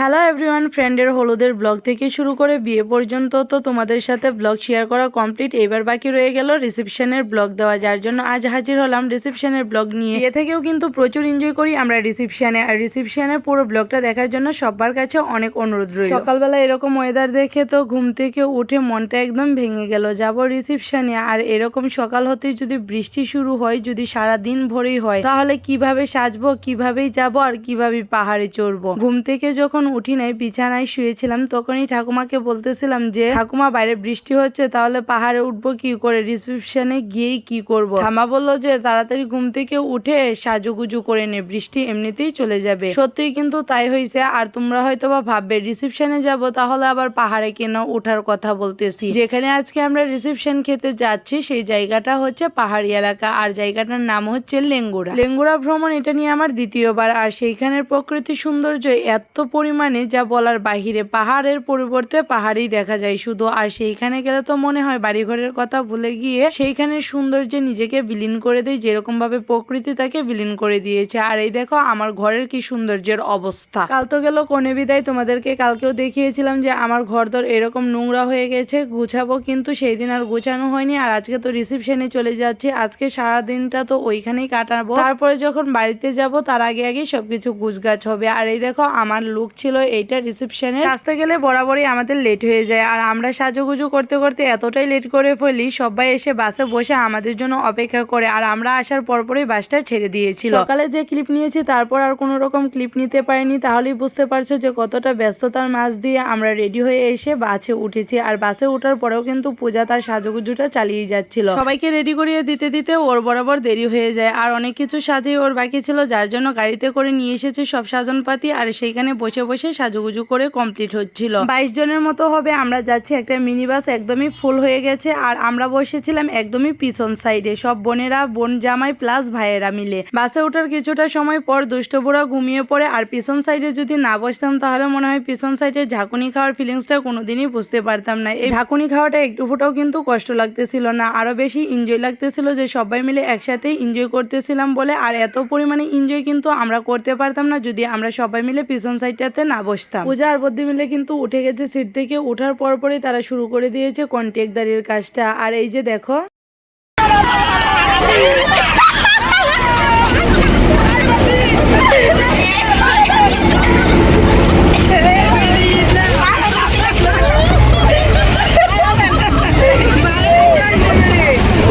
Hello everyone ফ্রেন্ডের হলুদের blog থেকে শুরু করে বিয়ে পর্যন্ত তো তোমাদের সাথে ব্লগ শেয়ার করা কমপ্লিট এবার বাকি রয়ে গেল রিসেপশনের ব্লগ দেওয়া, যার জন্য আজ হাজির হলাম রিসেপশনের ব্লগ নিয়ে। বিয়ে থেকেও কিন্তু প্রচুর এনজয় করি আমরা রিসেপশনে আর রিসেপশনের পুরো ব্লগটা দেখার জন্য সবার কাছে অনেক অনুরোধ রইল। সকালবেলা এরকম ওয়েদার দেখে তো ঘুম থেকে উঠে মনটা একদম ভেঙে গেল। যাব রিসেপশনে আর এরকম সকাল হতেই যদি বৃষ্টি শুরু হয়, যদি সারা দিন ভরেই হয়, তাহলে কীভাবে সাজবো, কিভাবেই যাব, আর কীভাবে পাহাড়ে চড়বো? ঘুম থেকে যখন উঠি নাই, বিছানায় শুয়েছিলাম। তখনই ঠাকুমাকে বলতেছিলাম যে, ঠাকুমা, বাইরে বৃষ্টি হচ্ছে, তাহলে পাহাড়ে উঠবো কি করে? রিসেপশনে গিয়েই কি করব? ঠামা বলল যে, তাড়াতাড়ি ঘুম থেকে উঠে সাজুগুজু করে নে, বৃষ্টি এমনিতেই চলে যাবে। সত্যি কিন্তু তাই হয়েছে আর তোমরা হয়তো বা ভাববে, রিসেপশনে যাব, তাহলে আবার পাহাড়ে কেন ওঠার কথা বলতেছি? যেখানে আজকে আমরা রিসেপশন খেতে যাচ্ছি, সেই জায়গাটা হচ্ছে পাহাড়ি এলাকা, আর জায়গাটার নাম হচ্ছে লেঙ্গুড়া। লেঙ্গুড়া ভ্রমণ এটা নিয়ে আমার দ্বিতীয়বার, আর সেইখানের প্রকৃতি সৌন্দর্য এত পরিমাণে যা বলার বাহিরে, পাহাড়ের পরিবর্তে পাহাড়ই দেখা যায়। শুধু আর সেইখানে গেলে তো মনে হয় বাড়িঘরের কথা ভুলে গিয়ে সেইখানের সৌন্দর্যে নিজেকে বিলীন করে দেয় যেরকম ভাবে প্রকৃতি তাকে বিলীন করে দিয়েছে। আর এই দেখো, আমার ঘরের কি সৌন্দর্যের অবস্থা। কাল তো গেল কনে বিদায়, তোমাদেরকে কালকেও দেখিয়েছিলাম যে আমার ঘর দর এরকম নোংরা হয়ে গেছে, গুছাবো কিন্তু সেই দিন আর গুছানো হয়নি। আর আজকে তো রিসেপশনে চলে যাচ্ছি, আজকে সারা দিনটা তো ওইখানেই কাটাবো। তারপরে যখন বাড়িতে যাব, তার আগে আগে সবকিছু গুছগাছ হবে। আর এই দেখো, আমার লুক ছিল এইটা রিসেপশনে আসতে গেলে বরাবরই আমাদের লেট হয়ে যায়। আর আমরা সাজুগুজু করতে করতে এতটাই লেট করে ফেলি সবাই এসে বাসে বসে আমাদের জন্য অপেক্ষা করে। আর আমরা আসার পরপরই বাসটা ছেড়ে দিয়েছিল। সকালে যে ক্লিপ নিয়েছি তারপর আর কোনো রকম ক্লিপ নিতে পারিনি। তাহলেই বুঝতে পারছ যে কতটা ব্যস্ততার মাঝ দিয়ে আমরা রেডি হয়ে এসে বাসে উঠেছি। আর বাসে ওঠার পরেও কিন্তু পূজা তার সাজুগুজুটা চালিয়ে যাচ্ছিল। সবাইকে রেডি করিয়ে দিতে দিতে ওর বরাবর দেরি হয়ে যায়। আর অনেক কিছু সাজেই ওর বাকি ছিল যার জন্য গাড়িতে করে নিয়ে এসেছে সব সাজনপাতি। আর সেইখানে বসে বসে সাজুগুজু করে কমপ্লিট হচ্ছিল। বাইশ জনের মতো হবে, আমরা যাচ্ছি একটা মিনি বাস একদমই ফুল হয়ে গেছে, আর আমরা বসেছিলাম একদমই পিছন সাইডে সব বোনেরা, বোন জামাই প্লাস ভাইয়েরা মিলে। বাসে ওঠার কিছুটা সময় পর দুষ্টবুড়া ঘুমিয়ে পড়ে, আর পিছন সাইডে যদি না বসতাম, তাহলে মনে হয় পিছন সাইডে ঝাঁকুনি খাওয়ার ফিলিংসটা কোনোদিনই বুঝতে পারতাম না। এই ঝাঁকুনি খাওয়াটা একটু ফুটাও কিন্তু কষ্ট লাগতেছিল না, আরও বেশি এনজয় লাগতেছিল যে সবাই মিলে একসাথে এনজয় করতেছিলাম বলে, আর এত পরিমাণে এনজয় কিন্তু আমরা করতে পারতাম না, যদি আমরা সবাই মিলে পিছন সাইডটাতে না বসতাম। পূজা আর বদ্যি মিলে কিন্তু উঠে গেছে সিট থেকে। ওঠার পর পরই তারা শুরু করে দিয়েছে কন্ট্যাক্টদারির কাজটা। আর এই যে দেখো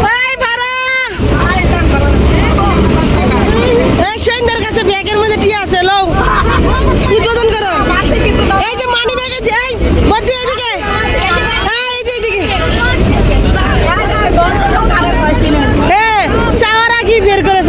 ওই ভাড়া এই সৈন্যের কাছে ব্যাগের মধ্যে টিয়া আছে লও উদ্বোধন করো এই যে মানি ব্যাগে এই বদ্দি এদিকে হ্যাঁ এই যে এদিকে হ্যাঁ চাওয়ার আগে বের করে ফেলে Wow! জিন্দাবাদ জিন্দাবাদ জিন্দাবাদ এই যে ওইভাবে ধরো হ্যাঁ না না দুইজনের এই যে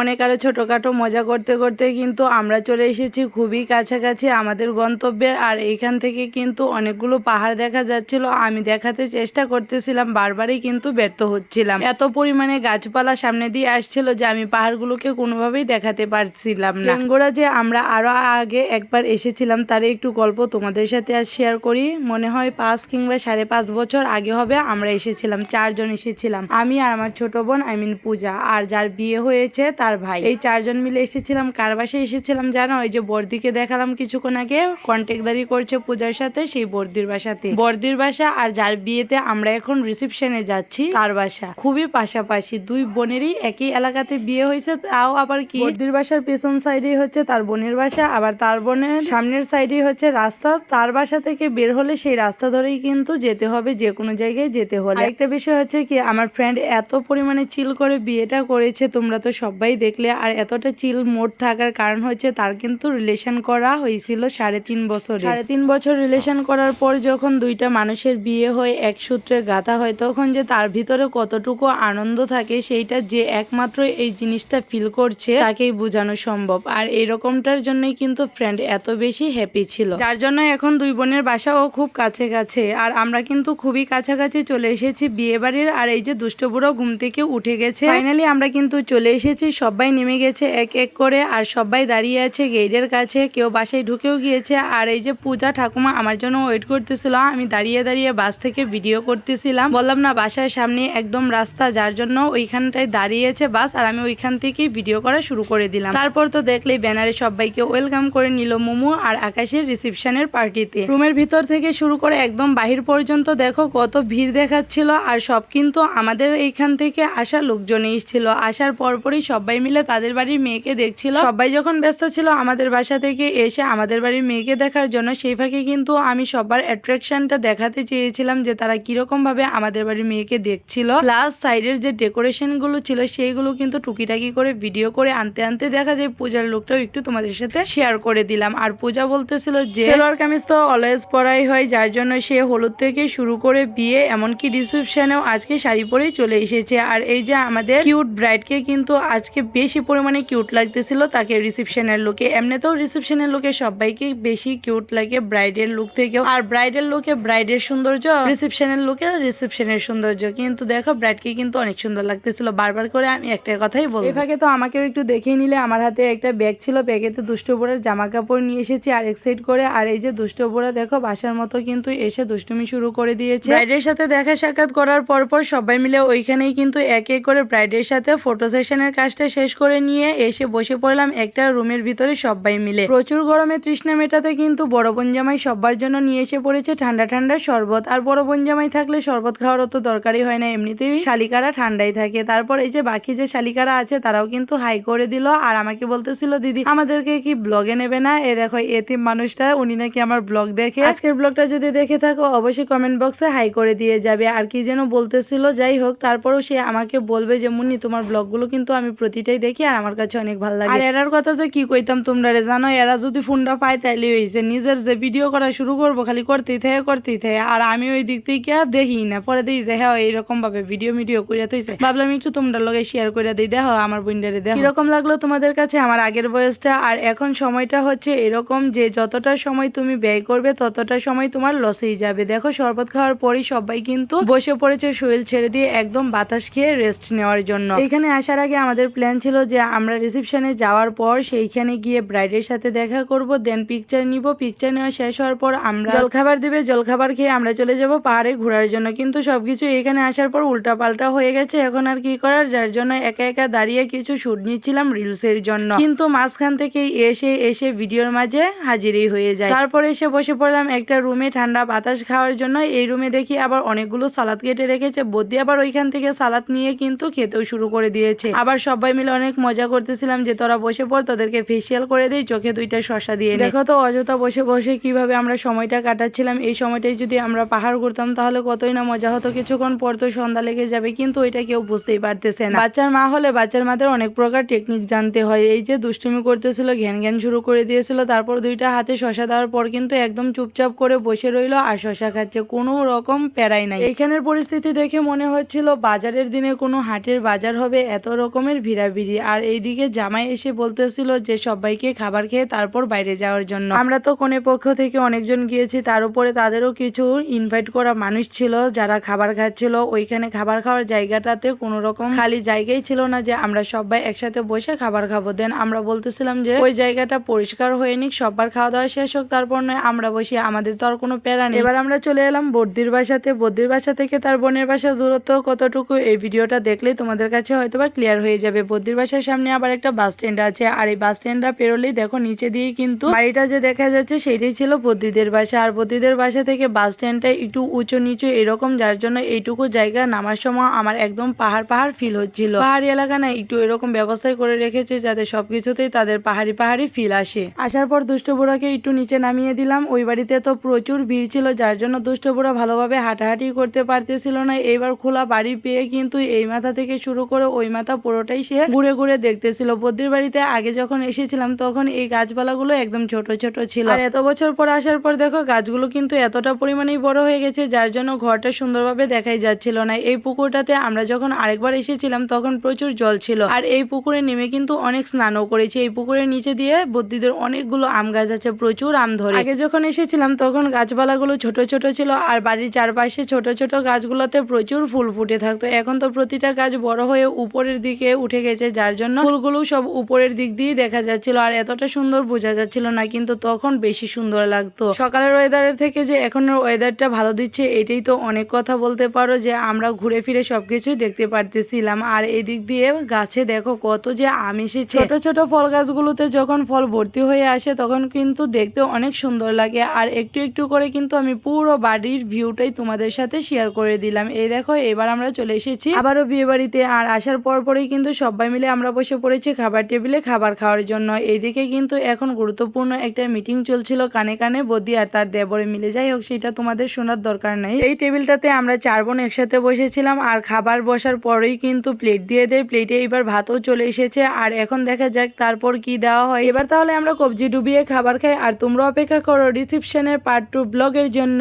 অনেক আরও ছোটখাটো মজা করতে করতে কিন্তু আমরা চলে এসেছি খুবই কাছাকাছি আমাদের গন্তব্যে। আর এইখান থেকে কিন্তু অনেকগুলো পাহাড় দেখা যাচ্ছিল। আমি দেখাতে চেষ্টা করতেছিলাম, বারবারই কিন্তু ব্যর্থ হচ্ছিলাম। এত পরিমাণে গাছপালা সামনে দিয়ে আসছিল যে আমি পাহাড়গুলোকে কোনোভাবেই দেখাতে পারছিলাম না। লেঙ্গোরা যে আমরা আরও আগে একবার এসেছিলাম, তার একটু গল্প তোমাদের সাথে আর শেয়ার করি। মনে হয় পাঁচ কিংবা সাড়ে পাঁচ বছর আগে হবে আমরা এসেছিলাম, চারজন এসেছিলাম। আমি আর আমার ছোট বোন আই মিন পূজা। আর যার বিয়ে হয়েছে, তার ভাই। এই চারজন মিলে এসেছিলাম, কার বাসায় এসেছিলাম জানো? ওই যে বর্দিকে দেখালাম কিছুক্ষণ আগে কন্ট্যাক্টদারি করছে পূজার সাথে, সেই বর্দির বাসাতে। বর্দির বাসা আর যার বিয়েতে আমরা এখন রিসেপশনে যাচ্ছি, তার বাসা। খুবই পাশাপাশি দুই বোনেরই একই এলাকাতে বিয়ে হয়েছে, তাও আবার কি? বর্দির বাসার পেছন সাইডেই হচ্ছে তার বোনের বাসা, আবার তার বোনের সামনের সাইডেই হচ্ছে রাস্তা। তার বাসা থেকে বের হলে সেই রাস্তা ধরেই কিন্তু যেতে হবে, যে কোনো জায়গায় যেতে হলে। একটা বিষয় হচ্ছে কি, আমার ফ্রেন্ড এত পরিমাণে চিল করে বিয়েটা করেছে, তোমরা তো সবাই দেখলে আর এতটা চিল মোড থাকার কারণ হচ্ছে তার কিন্তু রিলেশন করা হয়েছিল সাড়ে তিন বছর। সাড়ে তিন বছর রিলেশন করার পর যখন দুইটা মানুষের বিয়ে হয়, এক সূত্রে গাঁথা হয়, তখন যে তার ভিতরে কতটুকু আনন্দ থাকে সেইটা যে একমাত্র এই জিনিসটা ফিল করছে, তাকেই বোঝানো সম্ভব। আর এরকমটার জন্যই কিন্তু ফ্রেন্ড এত বেশি হ্যাপি ছিল। যার জন্য এখন দুই বোনের বাসাও খুব কাছে কাছে। আর আমরা কিন্তু খুবই কাছাকাছি চলে এসেছি বিয়ে বাড়ির আর এই যে দুষ্ট বুড়ো ঘুম থেকে উঠে গেছে ফাইনালি আমরা কিন্তু চলে এসেছি সবাই নেমে গেছে এক এক করে, আর সবাই দাঁড়িয়ে আছে গেটের কাছে। কেউ বাসায় ঢুকেও গিয়েছে, আর এই যে পূজা ঠাকুমা আমার জন্য ওয়েট করতেছিল। আমি দাঁড়িয়ে দাঁড়িয়ে বাস থেকে ভিডিও করতেছিলাম। বললাম, না, বাসার সামনে একদম রাস্তা, যার জন্য ওইখানটায় দাঁড়িয়েছে বাস, আর আমি ওইখান থেকেই ভিডিও করা শুরু করে দিলাম। তারপর তো দেখলেই ব্যানারে সবাইকে ওয়েলকাম করে নিল মোমো আর আকাশের রিসেপশনের পার্টিতে রুমের ভিতর থেকে শুরু করে একদম বাহির পর্যন্ত দেখো কত ভিড় দেখাচ্ছিল, আর সব কিন্তু আমাদের এইখান থেকে আসা লোকজন এসেছিল আসার পরপরই সবাই মিলে তাদের বাড়ির মেয়েকে দেখছিল। সবাই যখন ব্যস্ত ছিল আমাদের বাসা থেকে এসে আমাদের বাড়ির মেয়েকে দেখার জন্য সেই ফাঁকে কিন্তু আমি সবার অ্যাট্রাকশনটা দেখাতে চেয়েছিলাম যে তারা কীরকম ভাবে আমাদের বাড়ির মেয়েকে দেখছিল। প্লাস সাইডের যে ডেকোরেশনগুলো ছিল সেইগুলো কিন্তু টুকিটাকি করে ভিডিও করে আনতে আনতে দেখা যায় পূজার লুকটাও একটু তোমাদের সাথে শেয়ার করে দিলাম। আর পূজা বলতেছিল যে সেলোয়ার কামিজ তো অলওয়েজ পরাই হয় যার জন্য সে হলুদ থেকে শুরু করে বিয়ে এমনকি রিসেপশনেও আজকে শাড়ি পরেই চলে এসেছে। আর এই যে আমাদের কিউট ব্রাইডকে কিন্তু আজকে বেশি পরিমাণে কিউট লাগতেছিল তাকে রিসেপশনের লুকে এমনিতেও রিসেপশনের লুকে সবাইকে বেশি কিউট লাগে ব্রাইডের লুক থেকেও। আর ব্রাইডের লুকে ব্রাইডের সৌন্দর্য রিসেপশনের লুকে রিসেপশনের সৌন্দর্য। কিন্তু দেখো ব্রাইডকে কিন্তু অনেক সুন্দর লাগতেছিল। বারবার করে আমি একটা কথাই বলব। এই ফাঁকে তো আমাকেও একটু দেখে নিলে আমার হাতে একটা ব্যাগ ছিল ব্যাগেতে দুষ্টু বোড়ার জামা কাপড় নিয়ে এসেছি আর এক সাইড করে। আর এই যে দুষ্টু বোড়া দেখো বাসার মতো কিন্তু এসে দুষ্টুমি শুরু করে দিয়েছে। ব্রাইডের সাথে দেখা সাক্ষাৎ করার পর পর সবাই মিলে ওইখানেই কিন্তু এক এক করে ব্রাইডের সাথে ফটো সেশনের কাজটা শেষ করে নিয়ে এসে বসে পড়লাম একটা রুমের ভিতরে সবাই মিলে। প্রচুর গরমে তৃষ্ণা মেটাতে কিন্তু বড় বোন জামাই সবার জন্য নিয়ে এসে পড়েছে ঠান্ডা ঠান্ডা শরবত। আর বড় বোন জামাই থাকলে শরবত খাওয়ার তো দরকারই হয় না, এমনিতেই শালিকারা ঠান্ডাই থাকে। তারপর এই যে বাকি যে শালিকারা আছে, তারাও কিন্তু হাই করে দিল। আর আমাকে বলতেছিল, দিদি, আমাদেরকে কি ব্লগে নেবে না? এ দেখো এতিম মানুষটা, উনি নাকি আমার ব্লগ দেখে। আজকের ব্লগটা যদি দেখে থাকো, অবশ্যই কমেন্ট বক্সে হাই করে দিয়ে যাবে। আর কি যেন বলতেছিল, যাই হোক, তারপরও সে আমাকে বলবে যে, মুন্নি, তোমার ব্লগগুলো কিন্তু আমি প্রতিটাই দেখি আর আমার কাছে অনেক ভালো লাগে। আর এরার কথা যে কি কইতাম তোমরা রে? জানো এরা যদি ফোনটা পায় তাইলে হয়েছে নিজের যে ভিডিও করা শুরু করব, খালি করতেই থাকে করতেই থাকে। আর আমি ওই দিক থেকে দেখি না। পরে দেখি যে হ্যাঁ এইরকম ভাবে ভিডিও ভিডিও করে তুইছে ভাবলাম একটু তোমরা লগে শেয়ার করে দিই, দেখো, আমার বইন্ডারে দেখো। কীরকম লাগল তোমাদের কাছে আমার আগের বয়সটা? আর এখন সময়টা হচ্ছে এরকম যে, যতটা সময় তুমি ব্যয় করবে, ততটা সময় তোমার লসেই যাবে। দেখো, শরবত খাওয়ার পরই সবাই কিন্তু বসে পড়েছে শরীর ছেড়ে দিয়ে একদম বাতাস খেয়ে রেস্ট নেওয়ার জন্য। এখানে আসার আগে আমাদের প্ল্যান ছিল যে আমরা রিসেপশনে যাওয়ার পর সেইখানে গিয়ে ব্রাইডের সাথে দেখা করব দেন পিকচার নিব। পিকচার নেওয়া শেষ হওয়ার পর আমরা জলখাবার দিবে, জলখাবার খেয়ে আমরা চলে যাব পাহাড়ে ঘোরার জন্য। কিন্তু সবকিছু এখানে আসার পর উল্টা পাল্টা হয়ে গেছে। এখন আর কি করার? যার জন্য একা একা দাঁড়িয়ে কিছু শুট নিচ্ছিলাম রিলস এর জন্য। কিন্তু মাঝখান থেকে এসে এসে ভিডিওর মাঝে হাজিরই হয়ে যায়। তারপর এসে বসে পড়লাম একটা রুমে ঠান্ডা বাতাস খাওয়ার জন্য। এই রুমে দেখি আবার অনেকগুলো সালাদ কেটে রেখেছে। বদ্যি আবার ওইখান থেকে সালাদ নিয়ে কিন্তু খেতেও শুরু করে দিয়েছে। আবার সবাই মিলে অনেক মজা করতেছিলাম যে তোরা বসে পড়, তোদেরকে ফেসিয়াল করে দিই, চোখে দুইটা শশা দিয়ে। দেখো তো অযথা বসে বসে কীভাবে আমরা সময়টা কাটাচ্ছিলাম, এই সময়টাই যদি আমরা পাহাড় করতাম তাহলে কতই না মজা হতো। কিছুক্ষণ পর তো সন্ধ্যা লেগে যাবে, কিন্তু ওইটা কেউ বুঝতেই পারতেছে না। বাচ্চার মা হলে বাচ্চার মাদের অনেক প্রকার টেকনিক জানতে হয়। এই যে দুষ্টুমি করতেছিল, ঘ্যান ঘ্যান শুরু করে দিয়েছিল, তারপর দুইটা হাতে শশা দেওয়ার পর কিন্তু একদম চুপচাপ করে বসে রইল আর শশা খাচ্ছে। কোনো রকম প্যারাই নাই। এখানের পরিস্থিতি দেখে মনে হচ্ছিল, বাজারের দিনে কোনো হাটের বাজার হবে, এত রকমের ভিড়াভিড়ি আর এইদিকে জামাই এসে বলতেছিল যে, সবাইকে খাবার খেয়ে তারপর বাইরে যাওয়ার জন্য। আমরা তো কোনে পক্ষ থেকে অনেকজন গিয়েছি, তার উপরে তাদেরও কিছু ইনভাইট করা মানুষ ছিল যারা খাবার খাচ্ছিল। ওইখানে খাবার খাওয়ার জায়গাটাতে কোনো রকম খালি জায়গাই ছিল না যে, আমরা সবাই একসাথে বসে খাবার খাব। দেন আমরা বলতেছিলাম যে, ওই জায়গাটা পরিষ্কার হয়ে নিক, সবার খাওয়া দাওয়া শেষ হোক, তারপর নয়, আমরা বসি, আমাদের তো আর কোনো প্যারা নেই। এবার আমরা চলে এলাম বদ্দির বাসাতে। বদ্দির বাসা থেকে তার বোনের বাসা দূরত্ব কতটুকু এই ভিডিওটা দেখলেই তোমাদের কাছে হয়তো বা ক্লিয়ার হয়ে যাবে। বদ্দির বাসার সামনে আবার একটা বাস স্ট্যান্ড আছে। আর এই বাস স্ট্যান্ডটা পেরোলেই দেখো নিচে দিয়ে কিন্তু বাড়িটা যে দেখা যাচ্ছে সেটাই ছিল বদ্দিদের বাসা। আর বদ্দিদের বাসা থেকে বাস স্ট্যান্ডটা একটু উঁচু নিচু এরকম, যার জন্য এইটুকু জায়গা নামার সময় আমার একদম পাহাড় পাহাড় ফিল হচ্ছিল। পাহাড়ি এলাকা না, একটু এরকম ব্যবস্থাই করে রেখেছে যাতে সবকিছুতেই তাদের পাহাড়ি পাহাড়ি ফিল আসে। আসার পর দুষ্ট বুড়াকে একটু নিচে নামিয়ে দিলাম। ওই বাড়িতে তো প্রচুর ভিড় ছিল, যার জন্য দুষ্ট বুড়া ভালোভাবে হাঁটাহাঁটি করতে পারতেছিল না। এইবার খোলা বাড়ি পেয়ে কিন্তু এই মাথা থেকে শুরু করে ওই মাথা পুরোটাই সে ঘুরে ঘুরে দেখতেছিল। বদ্রির বাড়িতে আগে যখন এসেছিলাম, তখন এই গাছপালাগুলো একদম ছোট ছোট ছিল। আর এত বছর পর আসার পর দেখো, গাছগুলো কিন্তু এতটা পরিমাণেই বড় হয়ে গেছে, যার জন্য ঘরটা সুন্দরভাবে দেখাই যাচ্ছিল না। এই পুকুরটাতে আমরা যখন আরেকবার এসেছিলাম, তখন প্রচুর জল ছিল। আর এই পুকুরে নেমে কিন্তু অনেক স্নানও করেছি। এই পুকুরের নিচে দিয়ে বদ্যিদের অনেকগুলো আম গাছ আছে, প্রচুর আম ধরে। আগে যখন এসেছিলাম, তখন গাছপালাগুলো ছোট ছোট ছিল, আর বাড়ির চারপাশে ছোট ছোট গাছগুলোতে প্রচুর ফুল ফুটে থাকতো। এখন তো প্রতিটা গাছ বড় হয়ে উপরের দিকে উঠে গেছে। যার জন্য ফুলগুলো সব উপরের দিক দিয়ে দেখা যাচ্ছিল। আর এতটা সুন্দর বোঝা যাচ্ছিল না, কিন্তু তখন বেশি সুন্দর লাগতো। সকালের ওয়েদারের থেকে যে এখনের ওয়েদারটা ভালো দিচ্ছে, এটাই তো অনেক কথা বলতে পারো যে আমরা ঘুরে ফিরে সবকিছুই দেখতে পারতেছিলাম। আর এই দিক দিয়ে গাছে দেখো কত যে আম এসেছে। ছোট ছোট ফল গাছগুলোতে যখন ফল ভর্তি হয়ে আসে, তখন কিন্তু দেখতে অনেক সুন্দর লাগে। আর একটু একটু করে কিন্তু আমি পুরো বাড়ির ভিউটাই তোমাদের সাথে শেয়ার করে দিলাম। এই দেখো, এবার আমরা চলে এসেছি আবারও বিয়ে বাড়িতে আর আসার পর পরেই কিন্তু সবাই মিলে আমরা বসে পড়েছি খাবার টেবিলে খাবার খাওয়ার জন্য। এইদিকে কিন্তু এখন গুরুত্বপূর্ণ একটা মিটিং চলছিল কানে কানে, বদি আর তার দেবরে মিলে। যাই হোক, সেটা তোমাদের শোনার দরকার নাই। এই টেবিলটাতে আমরা চার বোন একসাথে বসেছিলাম আর খাবার বসার পরেই কিন্তু প্লেট দিয়ে দেয়। প্লেটে এবার ভাতও চলে এসেছে আর এখন দেখা যাক তারপর কি দেওয়া হয়। এবার তাহলে আমরা কবজি ডুবিয়ে খাবার খাই আর তোমরা অপেক্ষা করো রিসিপশনের পার্ট টু ব্লগের জন্য।